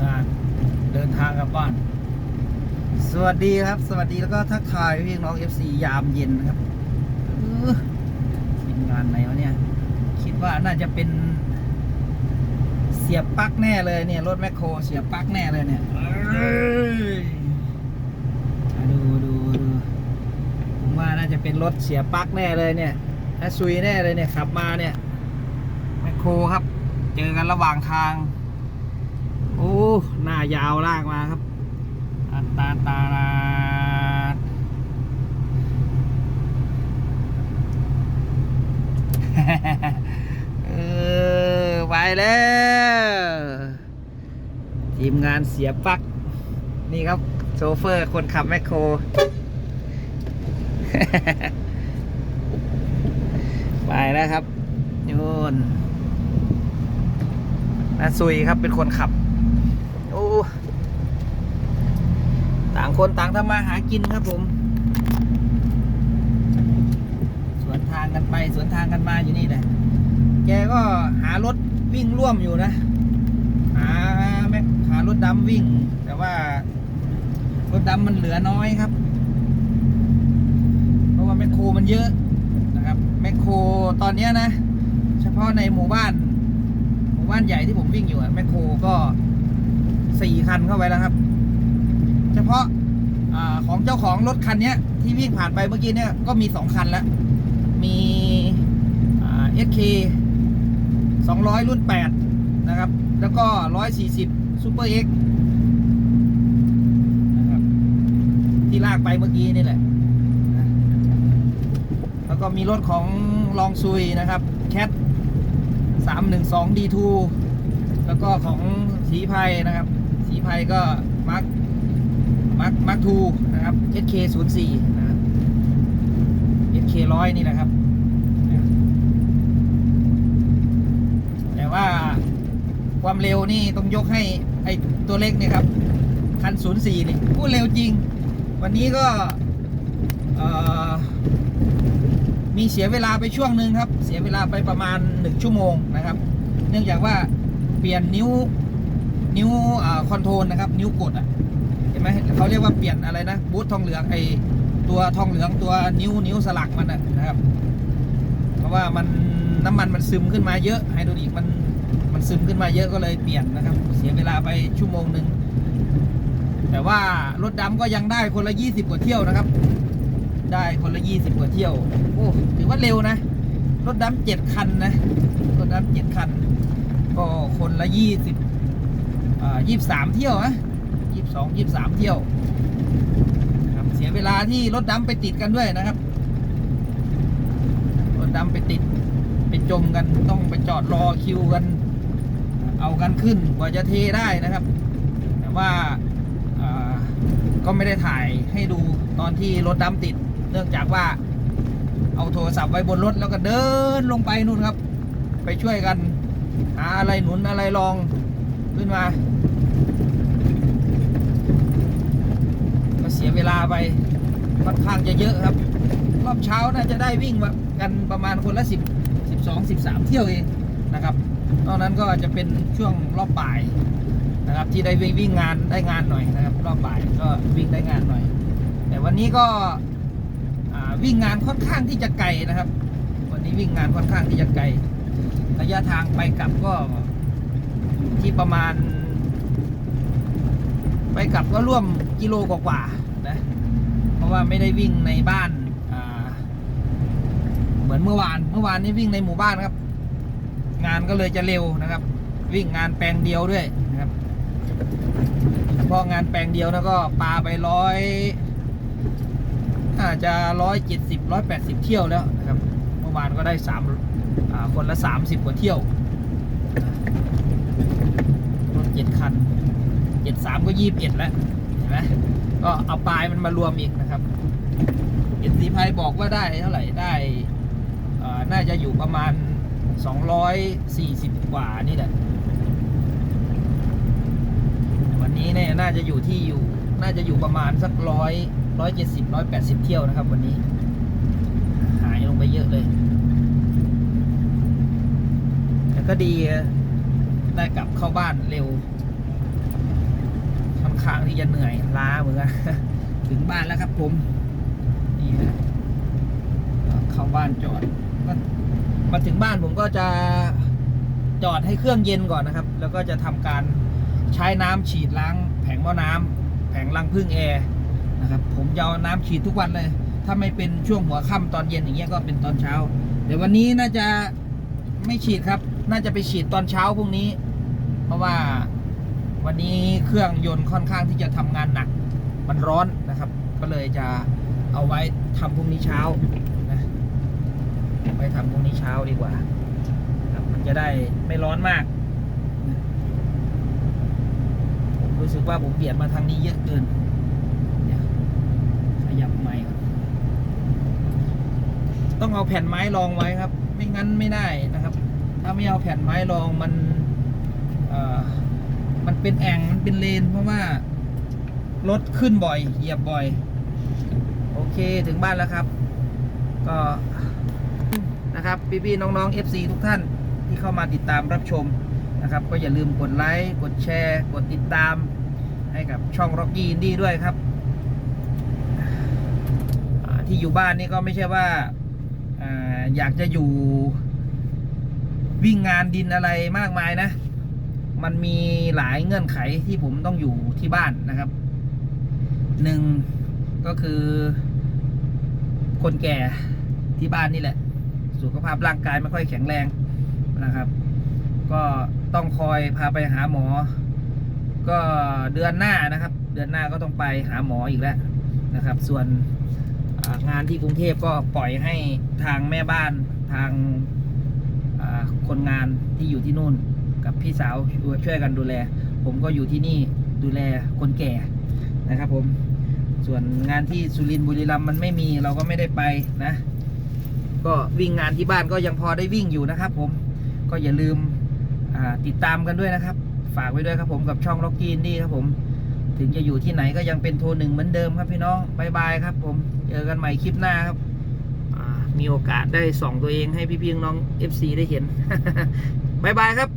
งานเดินทางกลับบ้าน สวัสดีครับ สวัสดีแล้วก็ทักทายพี่น้อง FC ยามเย็นนะครับเออทีมงานไหนวะเนี่ย คิดว่าน่าจะเป็น เสียบปลั๊กแน่เลยเนี่ยรถแมคโครเสียบปลั๊กแน่เลยเนี่ยดูดูดูผมว่าน่าจะเป็นรถเสียบปลั๊กแน่เลยเนี่ยถ้าซุยแน่เลยเนี่ยขับมาเนี่ยแมคโครครับ เจอกันระหว่างทาง อ้ หน้ายาวลากมาครับอัตตาตาลาเออไปแล้ว ทีมงานเสียปลัก นี่ครับ โชเฟอร์คนขับแมคโคร ไปแล้วครับนู่นนาซุยครับเป็นคนขับ โอ้ต่างคนต่างทำมาหากินครับผม สวนทางกันไป สวนทางกันมาอยู่นี่แหละแกก็หารถวิ่งร่วมอยู่นะ หาแมคหารถดำวิ่ง แต่ว่ารถดำมันเหลือน้อยครับ เพราะว่าแมคโครมันเยอะนะครับแมคโครตอนนี้นะ เฉพาะในหมู่บ้าน หมู่บ้านใหญ่ที่ผมวิ่งอยู่แมคโครก็ สี่คันเข้าไปแล้วครับ เฉพาะอของเจ้าของรถคันนี้ที่วิ่งผ่านไปเมื่อกี้เนี่ยก็มีสองคันแล้ว มีเอสเคสองร้อยรุ่นแปดนะครับ แล้วก็ร้อยสี่สิบซูเปอร์เอ็กนะครับที่ลากไปเมื่อกี้นี่แหละ แล้วก็มีรถของลองซุยนะครับแคทสามหนึ่งสองดีทูแล้วก็ของสีไพยนะครับ สีไพยก็มาร์คมาร์คมาร์คทูนะครับ SK 0 4นะครับ SK ร้อยนี่แหละครับ แต่ว่าความเร็วนี่ต้องยกให้ไอตัวเล็กนี่ครับ คัน 04 นี่พูดเร็วจริง วันนี้ก็มีเสียเวลาไปช่วงหนึ่งครับ เสียเวลาไปประมาณ 1 ชั่วโมงนะครับ เนื่องจากว่าเปลี่ยนนิ้ว นิ้วคอนโทรลนะครับ นิ้วกดอะเห็นไหมเขาเรียกว่าเปลี่ยนอะไรนะบูททองเหลืองไอตัวทองเหลืองตัวนิ้วนิ้วสลักมันนะนะครับ เพราะว่ามันน้ำมันมันซึมขึ้นมาเยอะไฮดรลิกมันมันซึมขึ้นมาเยอะก็เลยเปลี่ยนนะครับ เสียเวลาไปชั่วโมงหนึ่งแต่ว่ารถดำก็ยังได้คนละยี่สิบกว่าเที่ยวนะครับ ได้คนละยี่สิบกว่าเที่ยวโอ้ถือว่าเร็วนะรถดำเจ็ดคันนะรถดำเจ็ดคัน ก็คนละยี่สิบ ยี่สามเที่ยวนะยี่สองยี่สามเที่ยวครับเสียเวลาที่รถดำไปติดกันด้วยนะครับ รถดำไปติดไปจมกันต้องไปจอดรอคิวกัน เอากันขึ้นกว่าจะเทได้นะครับ แต่ว่าอ่าก็ไม่ได้ถ่ายให้ดูตอนที่รถดำติด เนื่องจากว่าเอาโทรศัพท์ไว้บนรถแล้วก็เดินลงไปนู่นครับ ไปช่วยกันหาอะไรหนุนอะไรรองขึ้นมา ก็เสียเวลา ไปค่อนข้างจะเยอะครับ รอบเช้าน่าจะได้วิ่งกันประมาณคนละสิบสิบสองสิบสามเที่ยวเองนะครับนอกนั้นก็จะเป็นช่วงรอบบ่ายนะครับที่ได้วิ่งวิ่งงานได้งานหน่อยนะครับ รอบบ่ายก็วิ่งได้งานหน่อย แต่วันนี้ก็วิ่งงานค่อนข้างที่จะไกลนะครับ วันนี้วิ่งงานค่อนข้างที่จะไกลระยะทางไปกลับก็ที่ประมาณ ไปกลับก็ร่วมกิโลกว่า ว่าไม่ได้วิ่งในบ้านเหมือนเมื่อวาน เมื่อวานนี้วิ่งในหมู่บ้านครับ งานก็เลยจะเร็วนะครับ วิ่งงานแปลงเดียวด้วยนะครับเฉพาะงานแปลงเดียวแล้วก็ปลาไปร้อยอาจจะร้อยเจ็ดสิบร้อยแปดสิบเที่ยวแล้วนะครับ เมื่อวานก็ได้สามคนละสามสิบกว่าเที่ยวรถเจ็ดคันเจ็ดสามก็ยี่สิบเอ็ดแล้วเห็นไหมก็เอาปลายมันมารวมอีกนะครับ เอ็นซีไพบอกว่าได้เท่าไหร่ได้น่าจะอยู่ประมาณ 240 กว่านี่แหละวันนี้เนี่ยน่าจะอยู่ที่อยู่ น่าจะอยู่ประมาณสักร้อยร้อยเจ็ดสิบร้อยแปดสิบเที่ยวนะครับ วันนี้ หายลงไปเยอะเลย แต่ก็ดีได้กลับเข้าบ้านเร็วอนข้างที่จะเหนื่อยล้าเหมือนกันถึงบ้านแล้วครับผม นี่นะเข้าบ้านจอดมามาถึงบ้านผมก็จะจอดให้เครื่องเย็นก่อนนะครับ แล้วก็จะทำการใช้น้ำฉีดล้างแผงหม้อน้ำแผงรังพึ่งแอร์นะครับผมจะเอาน้ำฉีดทุกวันเลย ถ้าไม่เป็นช่วงหัวค่ำตอนเย็นอย่างเงี้ยก็เป็นตอนเช้าเดี๋ยววันนี้น่าจะไม่ฉีดครับ น่าจะไปฉีดตอนเช้าพรุ่งนี้ เพราะว่าวันนี้เครื่องยนต์ค่อนข้างที่จะทำงานหนัก มันร้อนนะครับ ก็เลยจะ เอาไว้ทำพรุ่งนี้เช้านะไว้ทำพรุ่งนี้เช้าดีกว่าครับมันจะได้ไม่ร้อนมากผมรู้สึกว่าผมเบียดมาทางนี้เยอะเกินเดี๋ยขยับไม้ก่ต้องเอาแผ่นไม้รองไว้ครับ ไม่งั้นไม่ได้นะครับ ถ้าไม่เอาแผ่นไม้รองมันมันเป็นแอ่งมันเป็นเลน เพราะว่ารถขึ้นบ่อย เหยียบบ่อย เคถึงบ้านแล้วครับ ก็นะครับพี่ๆน้องๆ FC ทุกท่านที่เข้ามาติดตามรับชมนะครับ ก็อย่าลืมกดไลค์กดแชร์ กดติดตาม ให้กับช่อง Rocky Indie ด้วยครับ ที่อยู่บ้านนี่ก็ไม่ใช่ว่าอ่าอยากจะอยู่วิ่งงานดินอะไรมากมายนะ มันมีหลายเงื่อนไขที่ผมต้องอยู่ที่บ้านนะครับหนึ่งก็คือ คนแก่ที่บ้านนี่แหละ สุขภาพร่างกายไม่ค่อยแข็งแรงนะครับ ก็ต้องคอยพาไปหาหมอ ก็เดือนหน้านะครับ เดือนหน้าก็ต้องไปหาหมออีกแล้วนะครับ ส่วนงานที่กรุงเทพก็ปล่อยให้ทางแม่บ้านทางคนงานที่อยู่ที่นู่น กับพี่สาวช่วยกันดูแล ผมก็อยู่ที่นี่ดูแลคนแก่นะครับผม ส่วนงานที่สุรินทร์บุรีรัมย์มันไม่มีเราก็ไม่ได้ไปนะ ก็วิ่งงานที่บ้านก็ยังพอได้วิ่งอยู่นะครับ ผมก็อย่าลืมติดตามกันด้วยนะครับ ฝากไว้ด้วยครับผมกับช่องล็อกกี้นี่ครับผมถึงจะอยู่ที่ไหนก็ยังเป็นโทรหนึ่งเหมือนเดิมครับพี่น้องบายบายครับ ผมเจอกันใหม่คลิปหน้าครับมีโอกาสได้ส่องตัวเองให้พี่ๆน้อง FC ได้เห็นบายบายครับ